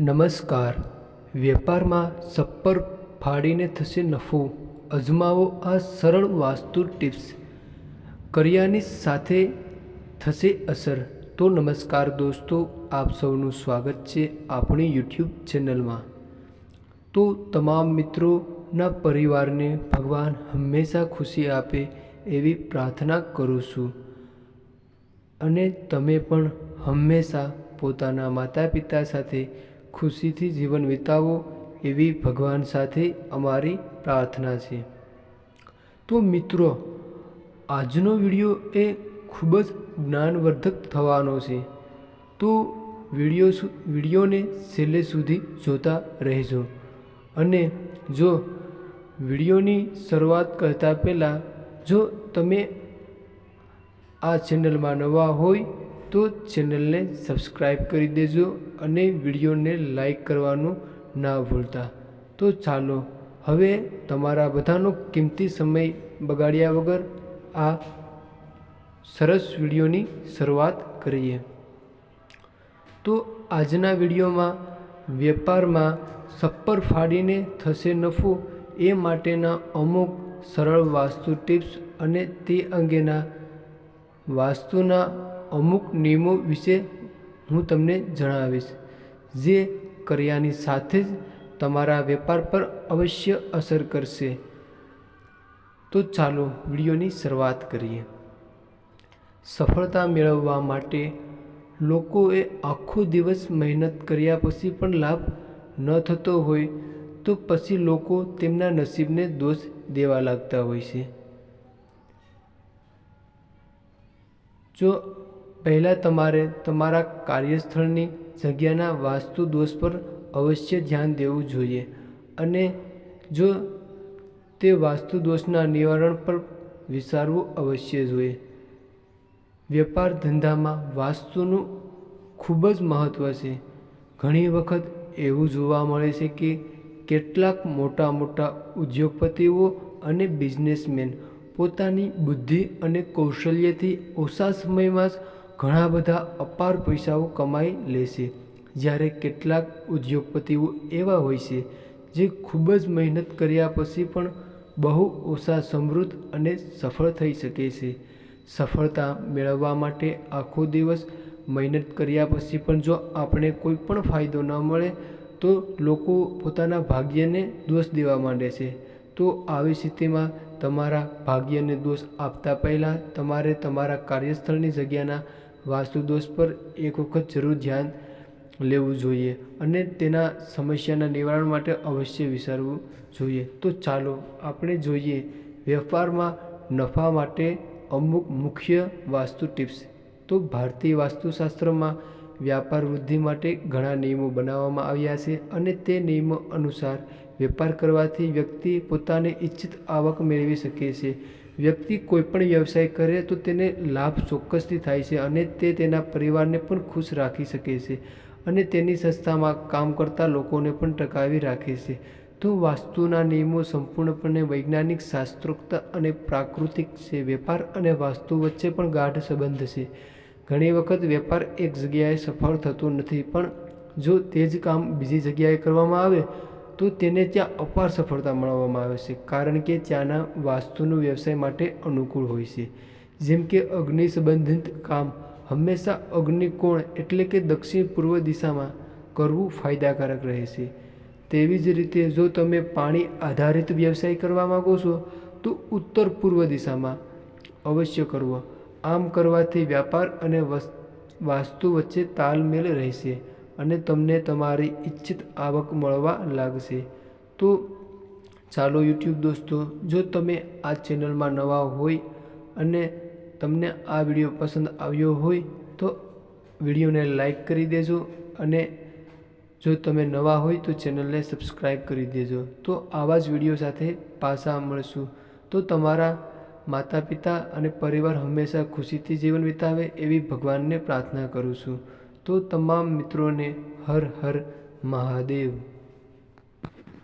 નમસ્કાર. વેપારમાં સપ્પર ફાડીને થશે નફો. અજમાવો આ સરળ વાસ્તુ ટિપ્સ. કર્યાની સાથે થશે અસર. તો નમસ્કાર દોસ્તો, આપ સૌનું સ્વાગત છે આપણી યુટ્યુબ ચેનલમાં. તો તમામ મિત્રોના પરિવારને ભગવાન હંમેશા ખુશી આપે એવી પ્રાર્થના કરું છું. અને તમે પણ હંમેશા પોતાના માતા પિતા સાથે ખુશીથી જીવન વિતાવો એવી ભગવાન સાથે અમારી પ્રાર્થના છે. તો મિત્રો, આજનો વીડિયો એ ખૂબ જ જ્ઞાનવર્ધક થવાનો છે. તો વીડિયો વિડીયોને છેલ્લે સુધી જોતા રહેજો. અને જો વિડીયોની શરૂઆત કરતાં પહેલાં જો તમે આ ચેનલમાં નવા હોય તો ચેનલને સબસ્ક્રાઈબ કરી દેજો અને વિડીયોને લાઈક કરવાનું ના ભૂલતા. તો ચાલો, હવે તમારા બધાનો કિંમતી સમય બગાડ્યા વગર આ સરસ વિડીયોની શરૂઆત કરીએ. તો આજના વિડીયોમાં વેપારમાં સપ્પર ફાડીને થશે નફો એ માટેના અમુક સરળ વાસ્તુ ટિપ્સ અને તે અંગેના વાસ્તુના અમુક નિયમો વિશે હું તમને જણાવીશ. જે કર્યાની સાથે જ તમારા વેપાર પર અવશ્ય અસર કરશે. તો ચાલો વિડીયોની શરૂઆત કરીએ. સફળતા મેળવવા માટે લોકોએ આખો દિવસ મહેનત કર્યા પછી પણ લાભ ન થતો હોય તો પછી લોકો તેમના નસીબને દોષ દેવા લાગતા હોય છે. જો પહેલાં તમારે તમારા કાર્યસ્થળની જગ્યાના વાસ્તુ દોષ પર અવશ્ય ધ્યાન દેવું જોઈએ. અને જો તે વાસ્તુ દોષના નિવારણ પર વિચારવું અવશ્ય જોઈએ. વેપાર ધંધામાં વાસ્તુનું ખૂબ જ મહત્ત્વ છે. ઘણી વખત એવું જોવા મળે છે કે કેટલાક મોટા મોટા ઉદ્યોગપતિઓ અને બિઝનેસમેન પોતાની બુદ્ધિ અને કૌશલ્યથી ઓછા સમયમાં જ ઘણા બધા અપાર પૈસાઓ કમાઈ લે છે. જ્યારે કેટલાક ઉદ્યોગપતિઓ એવા હોય છે જે ખૂબ જ મહેનત કર્યા પછી પણ બહુ ઓછા સમૃદ્ધ અને સફળ થઈ શકે છે. સફળતા મેળવવા માટે આખો દિવસ મહેનત કર્યા પછી પણ જો આપણે કોઈ પણ ફાયદો ન મળે, તો લોકો પોતાના ભાગ્યને દોષ દેવા માંડે છે. તો આવી સ્થિતિમાં તમારા ભાગ્યને દોષ આપતા પહેલાં તમારે તમારા કાર્યસ્થળની જગ્યાના વાસ્તુ દોષ પર એક વખત જરૂર ધ્યાન લેવું જોઈએ અને તેના સમસ્યાના નિવારણ માટે અવશ્ય વિચારવું જોઈએ. તો ચાલો આપણે જોઈએ વેપારમાં નફા માટે અમુક મુખ્ય વાસ્તુ ટિપ્સ. તો ભારતીય વાસ્તુશાસ્ત્રમાં વ્યાપાર વૃદ્ધિ માટે ઘણા નિયમો બનાવવામાં આવ્યા છે અને તે નિયમો અનુસાર વેપાર કરવાથી વ્યક્તિ પોતાને ઈચ્છિત આવક મેળવી શકે છે. વ્યક્તિ કોઈપણ વ્યવસાય કરે તો તેને લાભ ચોક્કસથી થાય છે અને તે તેના પરિવારને પણ ખુશ રાખી શકે છે અને તેની સંસ્થામાં કામ કરતા લોકોને પણ ટકાવી રાખે છે. તો વાસ્તુના નિયમો સંપૂર્ણપણે વૈજ્ઞાનિક, શાસ્ત્રોક્ત અને પ્રાકૃતિક છે. વેપાર અને વાસ્તુ વચ્ચે પણ ગાઢ સંબંધ છે. ઘણી વખત વેપાર એક જગ્યાએ સફળ થતો નથી, પણ જો તે જ કામ બીજી જગ્યાએ કરવામાં આવે તો તેને ત્યાં અપાર સફળતા મળવામાં આવે છે, કારણ કે ત્યાંના વાસ્તુનું વ્યવસાય માટે અનુકૂળ હોય છે. જેમ કે અગ્નિ સંબંધિત કામ હંમેશા અગ્નિકોણ એટલે કે દક્ષિણ પૂર્વ દિશામાં કરવું ફાયદાકારક રહે છે. તેવી જ રીતે જો તમે પાણી આધારિત વ્યવસાય કરવા માગો છો, તો ઉત્તર પૂર્વ દિશામાં અવશ્ય કરવો. આમ કરવાથી વ્યાપાર અને વસ- વાસ્તુ વચ્ચે તાલમેલ રહેશે. અને તમને તમારી ઈચ્છિત આવક મળવા લાગશે. તો ચાલો યુટ્યુબ દોસ્તો, જો તમે આ ચેનલમાં નવા હોય અને તમને આ વીડિયો પસંદ આવ્યો હોય, તો વિડીયોને લાઈક કરી દેજો અને જો તમે નવા હોય તો ચેનલને સબસ્ક્રાઈબ કરી દેજો. તો આવા જ વીડિયો સાથે પાછા મળશું. તો તમારા માતા પિતા અને પરિવાર હંમેશા ખુશીથી જીવન વિતાવે એવી ભગવાનને પ્રાર્થના કરું છું. તો તમામ મિત્રોને હર હર મહાદેવ.